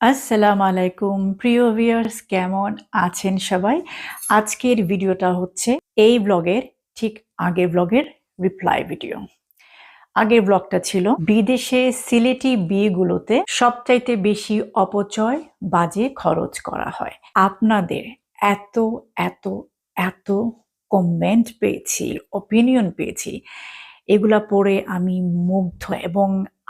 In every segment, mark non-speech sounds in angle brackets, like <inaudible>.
আসসালামু আলাইকুম। প্রিয় ভিউয়ার্স কেমন আছেন সবাই? আজকের ভিডিওটা হচ্ছে এই ব্লগের ঠিক আগের ব্লগের রিপ্লাই ভিডিও আগের ব্লগটা ছিল, বিদেশে সিলেটি বিয়েগুলোতে সবচাইতে বেশি অপচয় বাজে খরচ করা হয়। আপনাদের এত এত এত কমেন্ট পেয়েছি অপিনিয়ন পেয়েছি। এগুলা পড়ে আমি মুগ্ধ এবং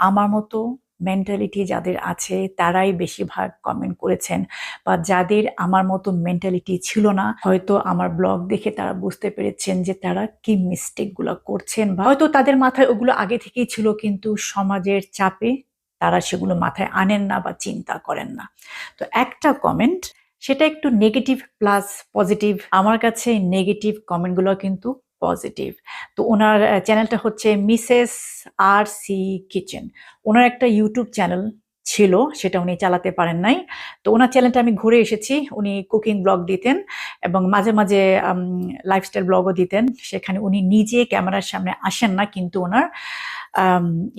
আমার মতো মেন্টালিটি যাদের আছে, তারাই বেশিরভাগ কমেন্ট করেছেন বা যাদের আমার মতো মেন্টালিটি ছিল না, হয়তো আমার ব্লগ দেখে তারা বুঝতে পেরেছেন যে তারা কি মিস্টেকগুলো করছেন বা হয়তো তাদের মাথায় ওগুলো আগে থেকেই ছিল কিন্তু সমাজের চাপে তারা সেগুলো মাথায় আনেন না বা চিন্তা করেন না। তো একটা কমেন্ট সেটা একটু নেগেটিভ প্লাস পজিটিভ আমার কাছে নেগেটিভ কমেন্টগুলো কিন্তু পজিটিভ তো ওনার চ্যানেলটা হচ্ছে মিসেস আর সি কিচেন। ওনার একটা ইউটিউব চ্যানেল ছিল, সেটা উনি চালাতে পারেন নাই। তো ওনার চ্যানেলটা আমি ঘুরে এসেছি, উনি কুকিং ব্লগ দিতেন এবং মাঝে মাঝে লাইফস্টাইল ব্লগও দিতেন। সেখানে উনি নিজে ক্যামেরার সামনে আসেন না কিন্তু ওনার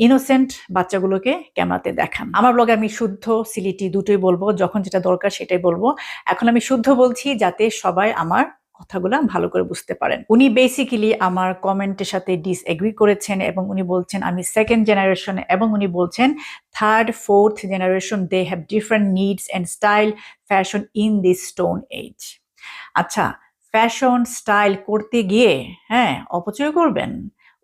ইনোসেন্ট বাচ্চাগুলোকে ক্যামেরাতে দেখান। আমার ব্লগে আমি শুদ্ধ সিলিটি দুটোই বলব, যখন যেটা দরকার সেটাই বলব। এখন আমি শুদ্ধ বলছি যাতে সবাই আমার কথাগুলো ভালো করে বুঝতে পারেন। উনি বেসিক্যালি আমার কমেন্টের সাথে ডিসএগ্রি করেছেন এবং উনি বলছেন, আমি সেকেন্ড জেনারেশন এবং উনি বলছেন third fourth generation they have different needs and style fashion in this stone age আচ্ছা ফ্যাশন স্টাইল করতে গিয়ে হ্যাঁ অপচয় করবেন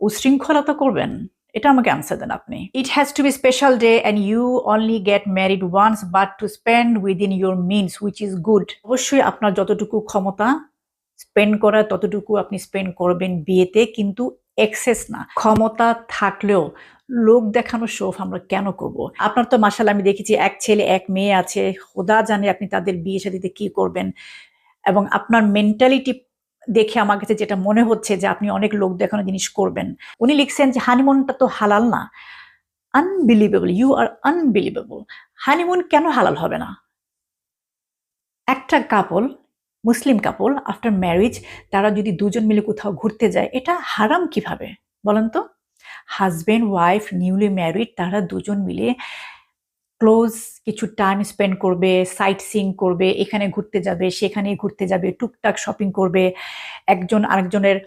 উশৃঙ্খলতা করবেন, এটা আমাকে আনসার দেন আপনি। It has to be special day and you only get married once but to spend within your means which is good অবশ্যই আপনার যতটুকু ক্ষমতা স্পেন্ড করা, ততটুকু আপনি স্পেন্ড করবেন বিয়েতে, কিন্তু এক্সেস না। ক্ষমতা থাকলেও লোক দেখানো শোফ আমরা কেন করব? আপনার তো মাসাল আমি দেখেছি এক ছেলে, এক মেয়ে আছে, খোদা জানে আপনি তাদের বিয়ে সাথে কি করবেন। এবং আপনার মেন্টালিটি দেখে আমার কাছে যেটা মনে হচ্ছে যে আপনি অনেক লোক দেখানো জিনিস করবেন। উনি লিখছেন যে হানিমুনটা তো হালাল না। Unbelievable you are unbelievable honeymoon কেন হালাল হবে না? একটা couple Muslim couple after marriage তারা যদি দুজন মিলে কোথাও ঘুরতে যায়, এটা হারাম কীভাবে? বলেন তো। হাজব্যান্ড ওয়াইফ নিউলি ম্যারিড তারা দুজন মিলে ক্লোজ কিছু টাইম স্পেন্ড করবে সাইট সিং করবে, এখানে ঘুরতে যাবে সেখানে ঘুরতে যাবে, টুকটাক শপিং করবে, একজন আরেকজনের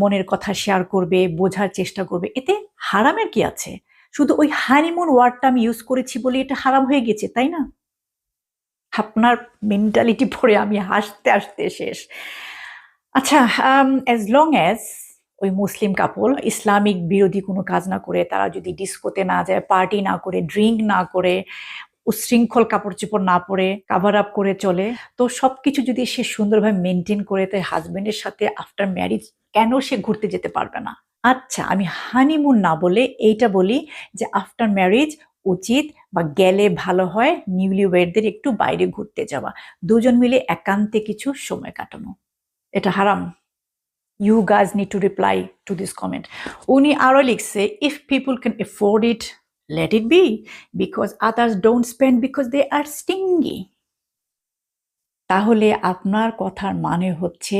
মনের কথা শেয়ার করবে, বোঝার চেষ্টা করবে। এতে হারামের কি আছে? শুধু ওই হানিমুন ওয়ার্ডটা আমি ইউজ করেছি বলে এটা হারাম হয়ে গেছে, তাই না? আপনার মেন্টালিটি পড়ে আমি হাসতে হাসতে শেষ। আচ্ছা অ্যাজ লং অ্যাজ ওই মুসলিম কাপল ইসলামিক বিরোধী কোনো কাজ না করে, তারা যদি ডিস্কোতে না যায় পার্টি না করে ড্রিঙ্ক না করে, উশৃঙ্খল কাপড় চোপড় না পরে কাভার আপ করে চলে, তো সব কিছু যদি সে সুন্দরভাবে মেনটেন করে তাই হাজব্যান্ডের সাথে আফটার ম্যারিজ কেন সে ঘুরতে যেতে পারবে না? আচ্ছা আমি হানিমুন না বলে এইটা বলি যে আফটার ম্যারিজ উচিত বা গেলে ভালো হয় নিউলি ওয়েডদের একটু বাইরে ঘুরতে যাওয়া। দুজন মিলে একান্তে কিছু সময় কাটানো। এটা হারাম। You guys need to reply to this comment উনি আরও লিখছে if people can afford it let it be because others don't spend because they are stingy তাহলে আপনার কথার মানে হচ্ছে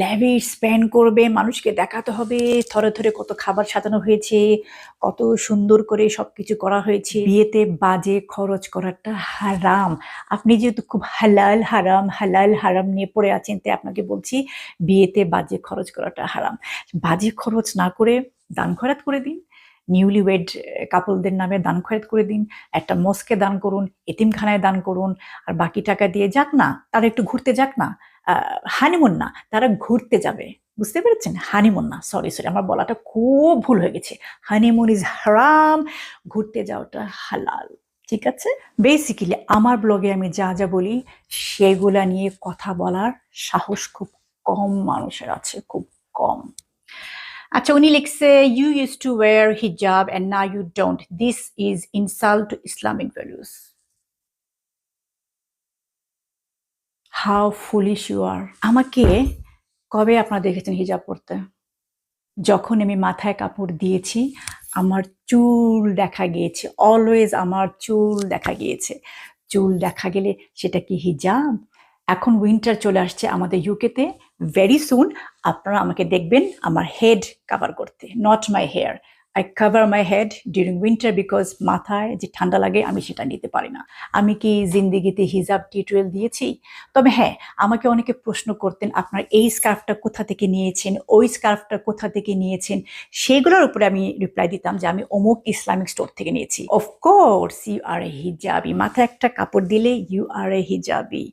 ল্যাভিশ স্পেন্ড করবে, মানুষকে দেখাতে হবে, থরে থরে কত খাবার সাজানো হয়েছে, কত সুন্দর করে সব কিছু করা হয়েছে। বিয়েতে বাজে খরচ করাটা হারাম। আপনি যেহেতু খুব হালাল হারাম হালাল হারাম নিয়ে পড়ে আছেন, তাই আপনাকে বলছি বিয়েতে বাজে খরচ করাটা হারাম। বাজে খরচ না করে দান খরাত করে দিন। নিউলি ওয়েড কাপলদের নামে দান খয়েত করে দিন, একটা মস্কে দান করুন, এতিমখানায় দান করুন, আর বাকি টাকা দিয়ে যাক না, তারা একটু ঘুরতে যাক না হানিমুন না, তারা ঘুরতে যাবে। বুঝতে পেরেছেন? হানিমুন না সরি সরি আমার বলাটা খুব ভুল হয়ে গেছে। হানিমুন ইজ হারাম, ঘুরতে যাওয়াটা হালাল, ঠিক আছে? বেসিক্যালি আমার ব্লগে আমি যা যা বলি, সেগুলা নিয়ে কথা বলার সাহস খুব কম মানুষের আছে, খুব কম। আচ্ছা উনি লিখছে you use to wear hijab and না you don't this is insult to Islamic values how foolish you are আমাকে কবে আপনারা দেখেছেন হিজাব পরতে? যখন আমি মাথায় কাপড় দিয়েছি, আমার চুল দেখা গিয়েছে অলওয়েজ আমার চুল দেখা গিয়েছে। চুল দেখা গেলে সেটা কি হিজাব এখন উইন্টার চলে আসছে আমাদের ইউকেতে ভেরি সুন আপনারা আমাকে দেখবেন আমার হেড কাভার করতে not my hair I cover my head during winter because মাথায় যে ঠান্ডা লাগে আমি সেটা নিতে পারি না। আমি কি জিন্দিগিতে হিজাব টিউটোরিয়াল দিয়েছি? তবে হ্যাঁ আমাকে অনেকে প্রশ্ন করতেন, আপনার এই স্কার্ফটা কোথা থেকে নিয়েছেন? ওই স্কার্ফটা কোথা থেকে নিয়েছেন? সেগুলোর উপরে আমি রিপ্লাই দিতাম যে আমি অমুক ইসলামিক স্টোর থেকে নিয়েছি। Of course you are a hijabi মাথায় একটা কাপড় দিলে you are a hijabi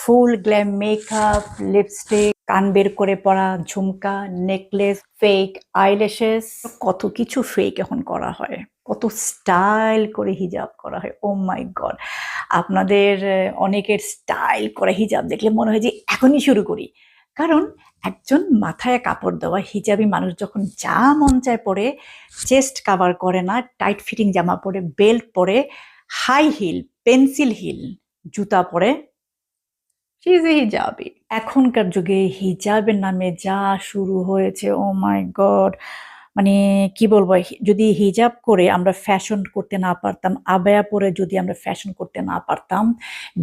full glam makeup lipstick কান বের করে পরা, ঝুমকা নেকলেস ফেক আইল্যাশেস কত কিছু ফেক এখন করা হয়। কত স্টাইল করে হিজাব করা হয়। ও মাই গড আপনাদের অনেকের স্টাইল করে হিজাব দেখলে মনে হয় যে এখনই শুরু করি। কারণ একজন মাথায় কাপড় দেওয়া হিজাবি মানুষ যখন যা মন চায় পরে চেস্ট কাভার করে না টাইট ফিটিং জামা পরে বেল্ট পরে হাই হিল পেন্সিল হিল জুতা পরে সিজে হিজাবি এখনকার যুগে হিজাবের নামে যা শুরু হয়েছে ও মাই গড মানে কি বলব যদি হিজাব করে আমরা ফ্যাশন করতে না পারতাম, আবায়া পরে যদি আমরা ফ্যাশন করতে না পারতাম,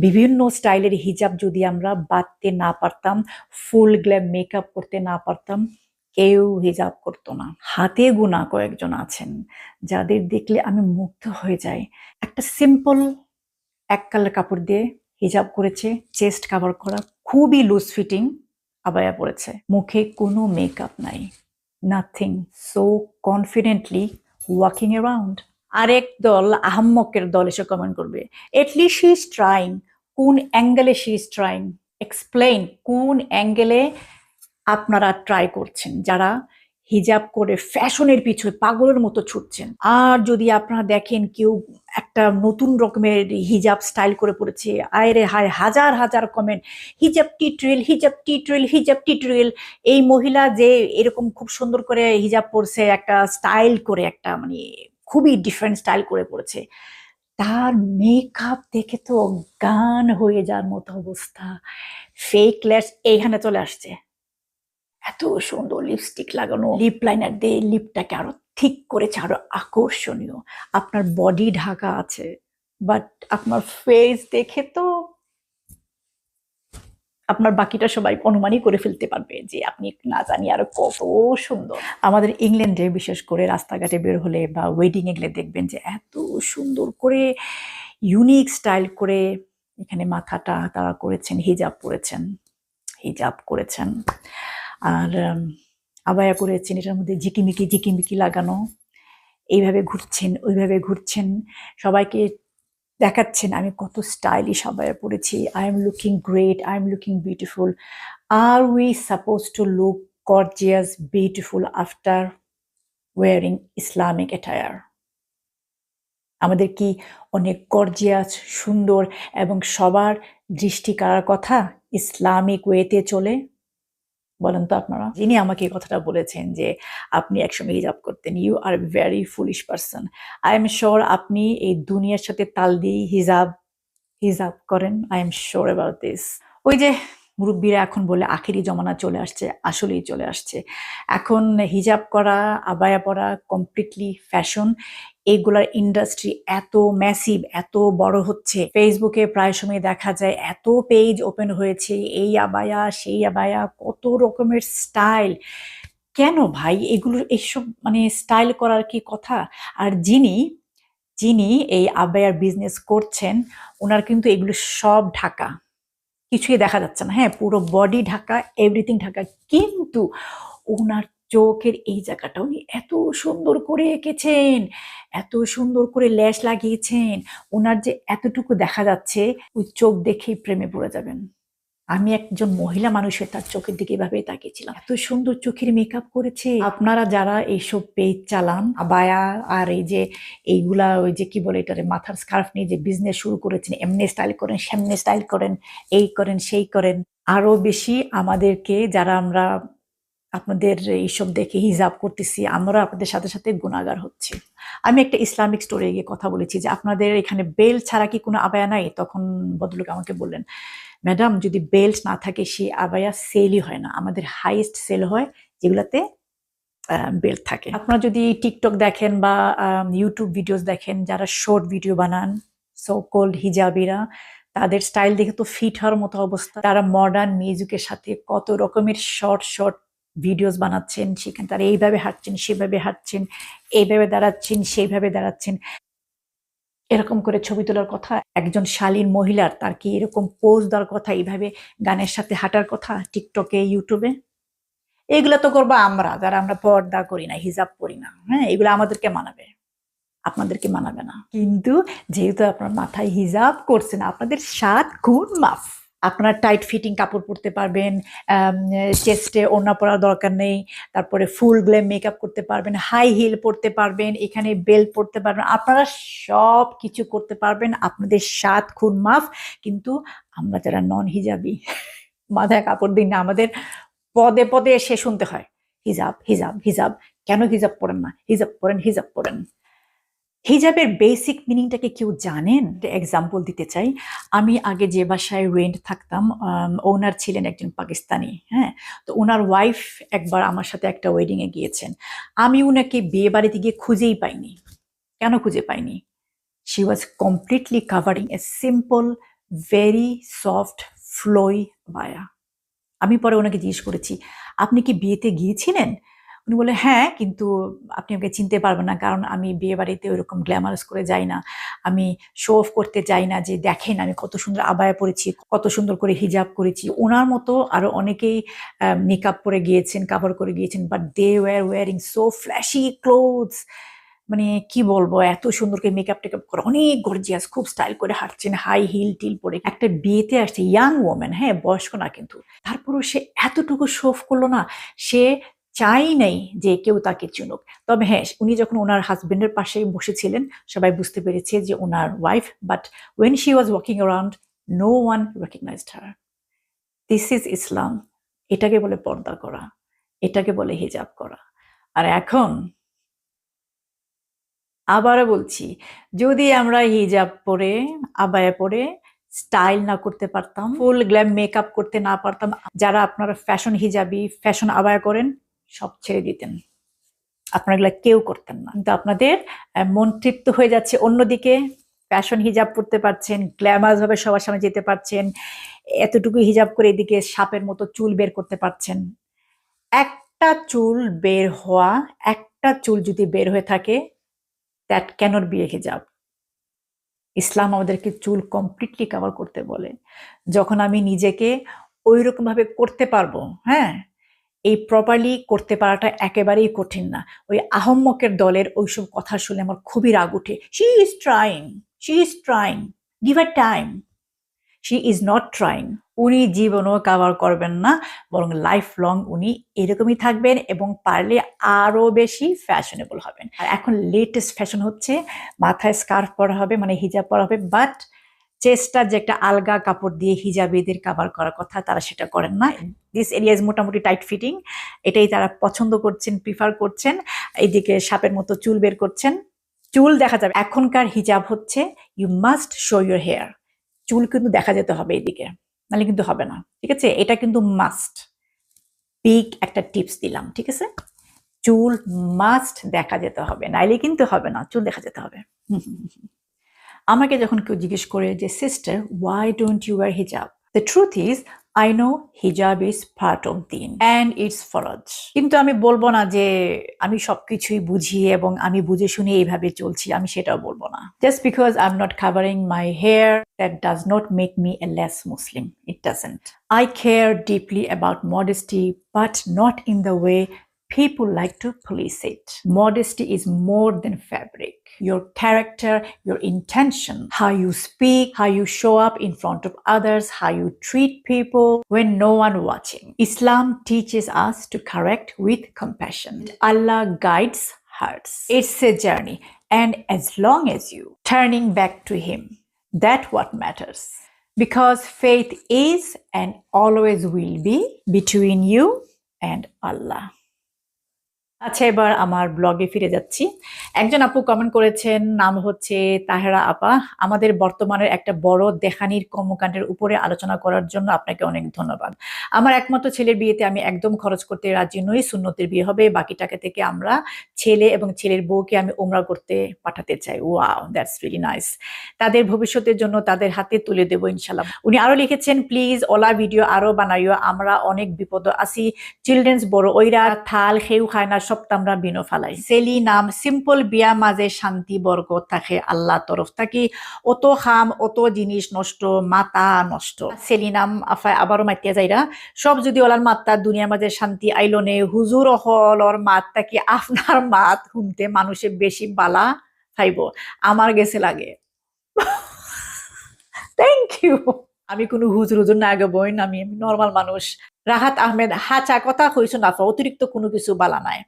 বিভিন্ন স্টাইলের হিজাব যদি আমরা বাঁধতে না পারতাম, ফুল গ্ল্যাম মেকআপ করতে না পারতাম, কেউ হিজাব করতো না। হাতে গোনা কয়েকজন আছেন, যাদের দেখলে আমি মুগ্ধ হয়ে যাই। একটা সিম্পল এক কালার কাপড় দিয়ে হিজাব করেছে, চেস্ট কাভার করা, খুবই লুজ ফিটিং আবায়া পড়েছে। মুখে কোনো মেকআপ নাই। Nothing so confidently walking around আরেক দল, আহাম্মকের দল এসে কমেন্ট করবে। এটলিস্ট শি ইজ ট্রাইং কোন অ্যাঙ্গেলে শি ইজ ট্রাইং এক্সপ্লেইন কোন অ্যাঙ্গেলে আপনারা ট্রাই করছেন। যারা হিজাব করে ফ্যাশনের পিছনে পাগলের মতো ছুটছেন। আর যদি আপনারা দেখেন কেউ একটা নতুন রকমের হিজাব স্টাইল করে পড়েছে, আয়রে হায়, হাজার হাজার কমেন্ট হিজাব টিটুয়েল হিজাব টিটুয়েল হিজাব টিটুয়েল এই মহিলা যে এরকম খুব সুন্দর করে হিজাব পরছে, একটা স্টাইল করে, একটা মানে খুবই ডিফারেন্ট স্টাইল করে পড়েছে, তার মেকআপ দেখে তো গান হয়ে যাওয়ার মতো অবস্থা। ফেক ল্যাশ এইখানে চলে আসছে। এত সুন্দর লিপস্টিক লাগানো। লিপ লাইনার দিয়ে লিপটাকে আরও ঠিক করেছে, আরও আকর্ষণীয়। আপনার বডি ঢাকা আছে বাট আপনার ফেস দেখে তো আপনার বাকিটা সবাই অনুমানই করে ফেলতে পারবে যে আপনি না জানি আরও কত সুন্দর। আমাদের ইংল্যান্ডে বিশেষ করে রাস্তাঘাটে বের হলে বা ওয়েডিং গেলে দেখবেন যে এত সুন্দর করে ইউনিক স্টাইল করে এখানে মাথাটা তারা করেছেন হিজাব পরেছেন হিজাব করেছেন। আর আবায়া করেছেন, এটার মধ্যে ঝিকিমিকি ঝিকিমিকি লাগানো। এইভাবে ঘুরছেন, ওইভাবে ঘুরছেন। সবাইকে দেখাচ্ছেন, আমি কত স্টাইলিশ আবায়া পড়েছি। I am looking great I am looking beautiful are we suppose to look gorgeous beautiful after wearing Islamic attire আমাদের কি অনেক গর্জিয়াস সুন্দর এবং সবার দৃষ্টি কারার কথা ইসলামিক ওয়েতে চলে? বলেন তো আপনারা? যিনি আমাকে এই কথাটা বলেছেন যে, আপনি একসময় হিজাব করতেন। You are very foolish person I am sure আপনি এই দুনিয়ার সাথে তাল দিয়ে হিজাব হিজাব করেন। I am sure about this ওই যে মুরব্বীরা এখন বলে, আখেরি জমানা চলে আসছে, আসলেই চলে আসছে। এখন হিজাব করা, আবায়া পরা কমপ্লিটলি ফ্যাশন এইগুলার ইন্ডাস্ট্রি এত ম্যাসিভ এত বড় হচ্ছে। ফেসবুকে প্রায় সময় দেখা যায় এত পেজ ওপেন হয়েছে, এই আবায়া, সেই আবায়া, কত রকমের স্টাইল কেন ভাই? এগুলো এইসব মানে স্টাইল করার কি কথা? আর যিনি যিনি এই আবায়ার বিজনেস করছেন ওনার কিন্তু এগুলো সব ঢাকা। কিছুই দেখা যাচ্ছে না। হ্যাঁ পুরো বডি ঢাকা এভরিথিং ঢাকা। কিন্তু ওনার চোখের এই জায়গাটা উনি এত সুন্দর করে এঁকেছেন, এত সুন্দর করে ল্যাশ লাগিয়েছেন, ওনার যে এতটুকু দেখা যাচ্ছে, ওই চোখ দেখেই প্রেমে পড়ে যাবেন। আমি একজন মহিলা মানুষের তার চোখের দিকে এভাবে তাকিয়েছিলাম। এত সুন্দর চোখের মেকআপ করেছে। আপনারা যারা এইসব পেজ চালান, আবায়া আর এই যে এইগুলা ওই যে কি বলে এটারে, মাথার স্কার্ফ নিয়ে যে বিজনেস শুরু করেছেন, এমনি স্টাইল করেন, সেমনি স্টাইল করেন, এই করেন, সেই করেন আরও বেশি আমাদেরকে, যারা আমরা আপনাদের এইসব দেখে হিজাব করতেছি আমরা আপনাদের সাথে সাথে গুণাগার হচ্ছি। আমি একটা ইসলামিক স্টোরে গিয়ে কথা বলেছি যে আপনাদের এখানে বেল ছাড়া কি কোনো আবায়া নাই? তখন ভদ্রলোক আমাকে বললেন, ম্যাডাম, যদি বেল্ট না থাকে সেই আবায়া সেলই হয় না। আমাদের হাইয়েস্ট সেল হয় যেগুলাতে বেল্ট থাকে। আপনারা যদি টিকটক দেখেন বা ইউটিউব ভিডিওস দেখেন, যারা শর্ট ভিডিও বানান সো কোল্ড হিজাবিরা, তাদের স্টাইল দেখে তো ফিট হওয়ার মতো অবস্থা। তারা মডার্ন মিউজিকের সাথে কত রকমের শর্ট শর্ট ভিডিওস বানাচ্ছেন, সেখানে তারা এইভাবে হাঁটছেন, সেভাবে হাঁটছেন, এইভাবে দাঁড়াচ্ছেন, সেইভাবে দাঁড়াচ্ছেন। এরকম করে ছবি তোলার কথা, একজন শালীন মহিলার তার কি এরকম পোজ দেওয়ার কথা, এইভাবে গানের সাথে হাঁটার কথা টিকটকে ইউটিউবে এগুলো তো করব আমরা, যারা আমরা পর্দা করি না, হিজাব করি না হ্যাঁ? এগুলো আমাদেরকে মানাবে, আপনাদেরকে মানাবে না। কিন্তু যেহেতু আপনার মাথায় হিজাব করছেন, আপনাদের সাত গুণ মাফ। আপনারা টাইট ফিটিং কাপড় পরতে পারবেন চেস্টে ওড়না পরার দরকার নেই, তারপরে ফুল গ্লেম মেকআপ করতে পারবেন হাই হিল পরতে পারবেন, এখানে বেল্ট পরতে পারবেন, আপনারা সব কিছু করতে পারবেন, আপনাদের সাত খুন মাফ, কিন্তু আমরা যারা নন হিজাবি মাথায় কাপড় দিন না, আমাদের পদে পদে এসে শুনতে হয়, হিজাব হিজাব হিজাব, কেন হিজাব পড়েন না, হিজাব পড়েন হিজাব পড়েন হিজাবের বেসিক মিনিংটাকে কেউ জানেন? এক্সাম্পল দিতে চাই। আমি আগে যে বাসায় রেন্ট থাকতাম ওনার ছিলেন একজন পাকিস্তানি হ্যাঁ? তো ওনার ওয়াইফ একবার আমার সাথে একটা ওয়েডিংয়ে গিয়েছেন। আমি ওনাকে বিয়ে বাড়িতে গিয়ে খুঁজেই পাইনি। কেন খুঁজে পাইনি? She was completely covering a simple very soft flowy বায়া আমি পরে ওনাকে জিজ্ঞেস করেছি, আপনি কি বিয়েতে গিয়েছিলেন? উনি বলে হ্যাঁ কিন্তু আপনি আমাকে চিনতে পারবেন না, কারণ আমি বিয়ে বাড়িতে ওইরকম গ্ল্যামারাস করে যাই না। আমি শো অফ করতে যাই না যে দেখেন আমি কত সুন্দর আবায়া পরেছি, কত সুন্দর করে হিজাব করেছি। ওনার মতো আরও অনেকেই মেকআপ পরে গিয়েছেন কাভার করে গিয়েছেন but they were wearing so flashy clothes মানে কি বলব, এত সুন্দর করে মেকআপ টেকআপ করে, অনেক গর্জিয়াস খুব স্টাইল করে হাঁটছেন হাই হিল টিল পরে। একটা বিয়েতে আসছে ইয়াং ওমেন হ্যাঁ বয়স্ক না কিন্তু, তারপরও সে এতটুকু শোফ করল না, সে চাই নাই যে কেউ তাকে চিনুক। তবে হ্যাঁ উনি যখন ওনার হাজবেন্ডের পাশে বসেছিলেন, সবাই বুঝতে পেরেছে যে ওনার wife but when she was walking around no one recognized her this is Islam এটাকে বলে পর্দা করা, এটাকে বলে হিজাব করা। আর এখন আবারও বলছি, যদি আমরা হিজাব পরে, আবায়া পরে স্টাইল না করতে পারতাম ফুল গ্ল্যাম মেকআপ করতে না পারতাম, যারা আপনারা ফ্যাশন হিজাবি ফ্যাশন আবায়া করেন সব ছেড়ে দিতেন। আপনারা এগুলো কেউ করতেন না। কিন্তু আপনাদের মন তৃপ্ত হয়ে যাচ্ছে, অন্যদিকে ফ্যাশন হিজাব পরতে পারছেন গ্ল্যামার্স ভাবে সবার সামনে যেতে পারছেন, এতটুকু হিজাব করে এদিকে সাপের মতো চুল বের করতে পারছেন। একটা চুল বের হওয়া, একটা চুল যদি বের হয়ে থাকে দ্যাট ক্যানট বি এ হিজাব ইসলাম আমাদেরকে চুল কমপ্লিটলি কাভার করতে বলে। যখন আমি নিজেকে ওই রকম ভাবে করতে পারব হ্যাঁ এই প্রপারলি করতে পারাটা একেবারেই কঠিন না। ওই আহম্মকের দলের ওইসব কথা শুনে আমার খুবই রাগ উঠে। She is trying she is trying give a time she is not trying উনি জীবনও কাভার করবেন না, বরং লাইফ লং উনি এরকমই থাকবেন এবং পারলে আরও বেশি ফ্যাশনেবল হবেন। আর এখন লেটেস্ট ফ্যাশন হচ্ছে, মাথায় স্কার্ফ পরা হবে মানে হিজাব পরা হবে বাট চেস্টার যে একটা আলগা কাপড় দিয়ে হিজাবিদের কাভার করার কথা, তারা সেটা করেন না। দিস এরিয়া ইজ মোটামুটি টাইট ফিটিং এটাই তারা পছন্দ করছেন প্রিফার করছেন। এইদিকে সাপের মতো চুল বের করছেন। চুল দেখা যাবে, এখনকার হিজাব হচ্ছে you must show your hair চুল কিন্তু দেখা যেতে হবে এইদিকে, নাহলে কিন্তু হবে না, ঠিক আছে? এটা কিন্তু মাস্ট পিক একটা টিপস দিলাম, ঠিক আছে? চুল মাস্ট দেখা যেতে হবে, নাইলে কিন্তু হবে না, চুল দেখা যেতে হবে। <laughs> আমাকে যখন কেউ জিজ্ঞেস করে যে sister why don't you wear hijab the truth is I know hijab is part of দিন অ্যান্ড ইটস ফরজ কিন্তু আমি বলব না যে, আমি সবকিছুই বুঝি এবং আমি বুঝে শুনে এইভাবে চলছি, আমি সেটাও বলব না। Just because I am not covering my hair that does not make me a less Muslim it doesn't I care deeply about modesty but not in the way people like to police it. Modesty is more than fabric. Your character, your intention, how you speak, how you show up in front of others, how you treat people when no one watching. Islam teaches us to correct with compassion. Allah guides hearts. It's a journey. And as long as you turning back to Him, that what matters. Because faith is and always will be between you and Allah. আচ্ছা এবার আমার ব্লগে ফিরে যাচ্ছি। একজন আপু comment করেছেন, নাম হচ্ছে তাহেরা আপা। আমাদের বর্তমানের একটা বড় দেখানির কর্মকাণ্ডের উপরে আলোচনা করার জন্য আপনাকে অনেক ধন্যবাদ। আমার একমাত্র ছেলের বিয়েতে আমি একদম খরচ করতে রাজি নই, সুন্নতের বিয়ে হবে। বাকি টাকা থেকে আমরা ছেলে এবং ছেলের বউকে আমি ওমরা করতে পাঠাতে চাই। ওয়াও দ্যাটস রিলি নাইস তাদের ভবিষ্যতের জন্য তাদের হাতে তুলে দেবো ইনশাল্লাহ উনি আরও লিখেছেন প্লিজ ওলা ভিডিও আরও বানাইও। আমরা অনেক বিপদ আছি। চিলড্রেন্স বড় ওইরা থাল, খেউ খায় না আমরা বিনো ফালাই। সেলি নাম সিম্পল বিয়া মাঝে শান্তি বর্গ থাকে আল্লাহ তরফ থাকি। অত অত জিনিস নষ্ট, মাতা নষ্ট। সেলি নাম আফাই আবারও মাতিয়া যাইরা। সব যদি ওলার মাত্তা দুনিয়ার মাঝে শান্তি আইলো নে, হুজুর হলর মাত থাকি আপনার মাত শুনতে মানুষে বেশি বালা খাইব আমার গেছে লাগে। <laughs> থ্যাংক ইউ আমি কোনো হুজুর হুজুর না বইন আমি নর্মাল মানুষ। রাহাত আহমেদ হাচা কথা কইছো না অতিরিক্ত কোনো কিছু বালা নাই।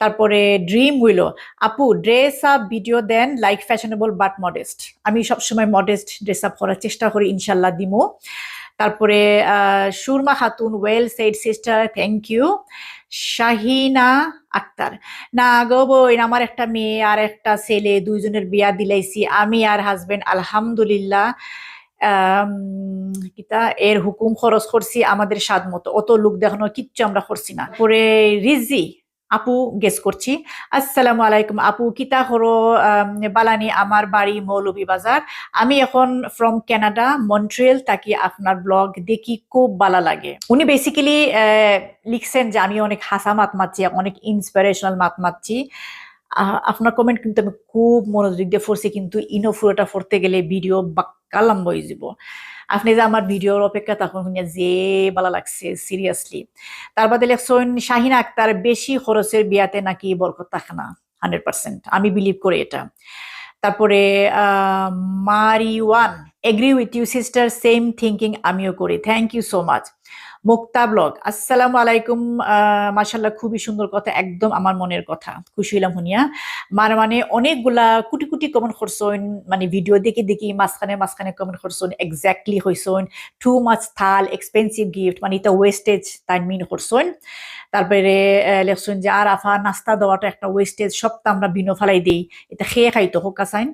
তারপরে ড্রিম হইল, আপু ড্রেস আপ ভিডিও দেন লাইক ফ্যাশনেবল বাট মডেস্ট আমি সবসময় মডেস্ট ড্রেস আপ করার চেষ্টা করি, ইনশাল্লাহ দিমো। তারপরে Surma Khatun well said sister thank you Shahina Akter, না গো বইন, আমার একটা মেয়ে আর একটা ছেলে, দুইজনের বিয়া দিলাইছি, আমি আর হাজবেন্ড আলহামদুলিল্লাহ। কিতা এর হুকুম খরচ করছি আমাদের স্বাদ মতো। অত লোক দেখানো কিচ্ছু আমরা করছি না। পরে রিজি আপু গেস করছি। আসসালামু আলাইকুম আপু কিতা হরো বালানি আমার বাড়ি মৌলভী বাজার। আমি এখন ফ্রম কানাডা মন্ট্রিয়েল তাকে আপনার ব্লগ দেখি খুব ভালো লাগে। উনি বেসিক্যালি লিখছেন যে আমি অনেক হাসা মাত মারছি অনেক ইন্সপিরেশনাল মাত আহ, আপনার কমেন্ট কিন্তু আমি খুব মনোযোগ দিয়ে পড়ছি, কিন্তু ইনো পুরোটা পড়তে গেলে ভিডিও বাক্কা লম্বা হয়ে যাব। আপনি যে আমার ভিডিওর অপেক্ষা, তখন শুনিয়া যে ভালো লাগছে সিরিয়াসলি তার বাদে লেখছেন, শাহিনা আক্তার বেশি খরচের বিয়াতে নাকি বরকত থাকে না? হান্ড্রেড পার্সেন্ট আমি বিলিভ করি এটা। তারপরে মারিওয়ান। Agree with you sister same thinking আমিও করি। Thank you so much Mukta blog আসসালামু আলাইকুম। মাসাল্লাহ খুবই সুন্দর কথা একদম আমার মনের কথা। খুশি হইলাম শুনিয়া মার মানে অনেকগুলা কুটি কুটি কমেন্ট করছেন। মানে ভিডিও দেখে দেখি মাঝখানে মাঝখানে কমেন্ট করছেন এক্স্যাক্টলি হয়েছেন টু মাছ থাল এক্সপেন্সিভ গিফট মানে এটা ওয়েস্টেজ তাই মিন করছেন। তারপরে আহ, লেখছেন যে আর আফা নাস্তা দেওয়াটা একটা ওয়েস্টেজ সব তো আমরা বিনো ফালাই দিই। এটা খেয়ে খাইতো হোক সাইন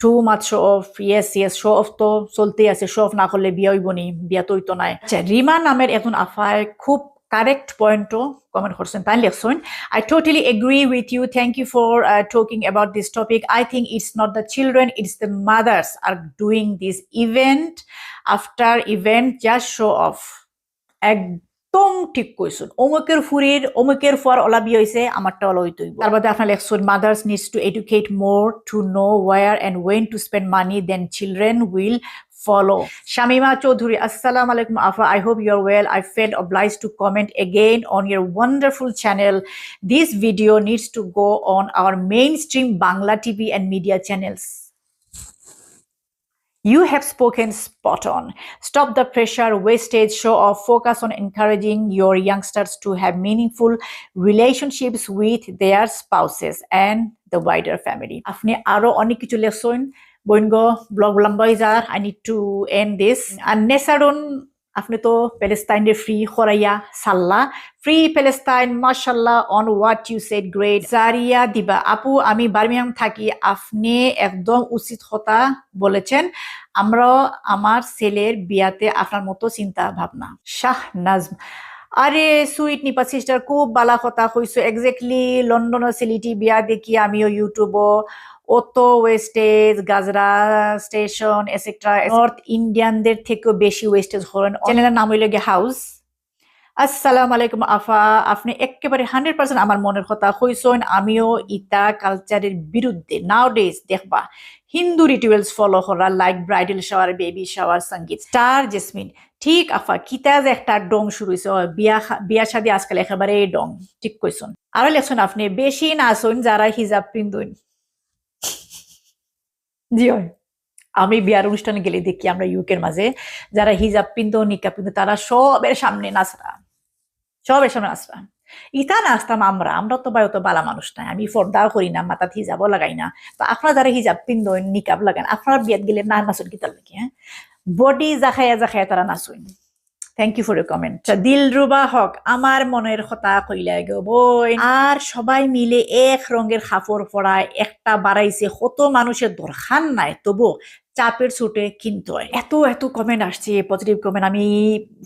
টু মাছ show off yes yes show off তো চলতেই আছে শো অফ না করলে বিয়া হইব নি বিয়া তো হইতো নাই আচ্ছা রিমা নামের এখন আফায় খুব কারেক্ট পয়েন্টও কমেন্ট করছেন তাই লেখছেন I totally agree with you. Thank you for uh, talking about this topic. I think it's not the children, it's the mothers are doing this event after event just show off. একদম ঠিক কইছুন অমুকের ফুরির অমুকের Führer OLA বিয়ে হয়েছে আমারটা OLA হইতে হইব তার বাদে আপনার লেখছুন mothers needs to educate more to know war and when to spend money then children will follow. Shamima Chaudhuri, Assalamu alaikum Afa. I hope you're well. I felt obliged to comment again on your wonderful channel. This video needs to go on our mainstream Bangla TV and media channels. You have spoken spot on. Stop the pressure, wastage, show off, focus on encouraging your youngsters to have meaningful relationships with their spouses and the wider family. আপনি আরো অনেক কিছু লেখছেন বইনগ blog লম্বাই যার I need to end this আর নেসারুন আপনি তো প্যালেস্তাইনে ফ্রি হরাইয়া সাল্লা। ফ্রি প্যালেস্তাইন মাশাল্লাহ on what you set great জারিয়া দিবা। আপু, আমি বার্মিয়াম থাকি। আপনি একদম উচিত হতা বলেছেন। আমরাও আমার ছেলের বিয়াতে আপনার মতো চিন্তা ভাবনা। শাহ নাজম আরে সুইট নিপা সিস্টার খুব বালা কথা কইছো। এক্স্যাক্টলি লন্ডনের সিলিটি বিয়া দেখি আমিও ইউটিউবও অত ওয়েস্টেজ গাজরা স্টেশন এসেট্রা নর্থ ইন্ডিয়ানদের থেকেও বেশি ওয়েস্টেজ হলেন চ্যানেলের নাম হইল গে হাউস আসসালামু আলাইকুম আফা, আপনি একেবারে হান্ড্রেড পার্সেন্ট আমার মনের কথা কইছেন। আমিও ইতা কালচারের বিরুদ্ধে। নাও ডেজ দেখবা হিন্দু রিচুয়ালস ফলো করা like bridal shower baby shower sangeet star Jasmine ঠিক আফা কিতা যে একটা ডং শুরু হয়েছে বিয়া বিয়া শাদি আজকাল একেবারে ডং, ঠিক কইছেন আরও লেখছেন আপনি, বেশি নাচুন যারা হিজাব পিন্দুন জি আমি বিয়ার অনুষ্ঠানে গেলে দেখি আমরা ইউকের মাঝে, যারা হিজাব পিন্দো নিকা পিন্দো তারা সবের সামনে নাচরা। সবের সামনে নাচরা। ইতা নাচতাম আমরা আমরা তো বায়ু তো বালা মানুষ নাই, আমি ফর্দাও করি না, মাথাত হিজাবও লাগাই না। তো আপনারা যারা হিজাব পিন্দো নিকাব লাগান আপনার বিয়াত গেলে না নাচুন কিতার লাগে হ্যাঁ? বডি জাখায়া জাখায়া তারা নাচুন। Thank you for your comment Dilruba Haque আমার মনের কথা কইলা গো বই। আর সবাই মিলে এক রঙের কাপড় পরায় একটা বাড়াইছে কত মানুষের দরকার নাই, তবু চাপের ছুটে কিন্তু এত এত কমেন্ট আসছে পজিটিভ কমেন্ট আমি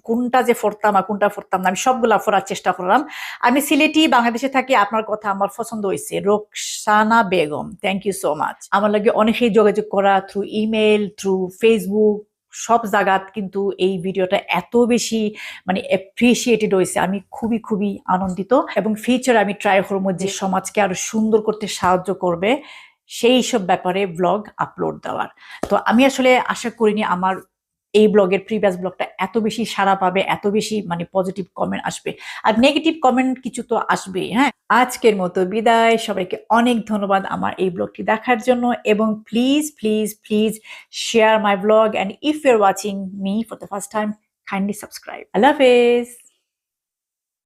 কোনটা যে ফরতাম আর কোনটা ফরতাম না, আমি সবগুলা ফরার চেষ্টা করলাম। আমি সিলেটি, বাংলাদেশে থাকি, আপনার কথা আমার পছন্দ হয়েছে। Roksana Begum thank you so much আমার লাগে অনেকেই যোগাযোগ করা থ্রু ইমেল থ্রু ফেসবুক সব জায়গাত কিন্তু এই ভিডিওটা এত বেশি মানে অ্যাপ্রিসিয়েটেড হয়েছে। আমি খুবই খুবই আনন্দিত এবং ফিউচার আমি ট্রাই করব যে সমাজকে আরও সুন্দর করতে সাহায্য করবে। সেই সব ব্যাপারে ব্লগ আপলোড দেওয়ার। তো আমি আসলে আশা করিনি আমার এই ব্লগের প্রিভিয়াস ব্লগটা এত বেশি সাড়া পাবে, এত বেশি মানে পজিটিভ কমেন্ট আসবে। আর নেগেটিভ কমেন্ট কিছু তো আসবেই হ্যাঁ? আজকের মতো বিদায়। সবাইকে অনেক ধন্যবাদ আমার এই ব্লগটি দেখার জন্য এবং please please please share my blog and if your watching me for the first time kindly subscribe love it.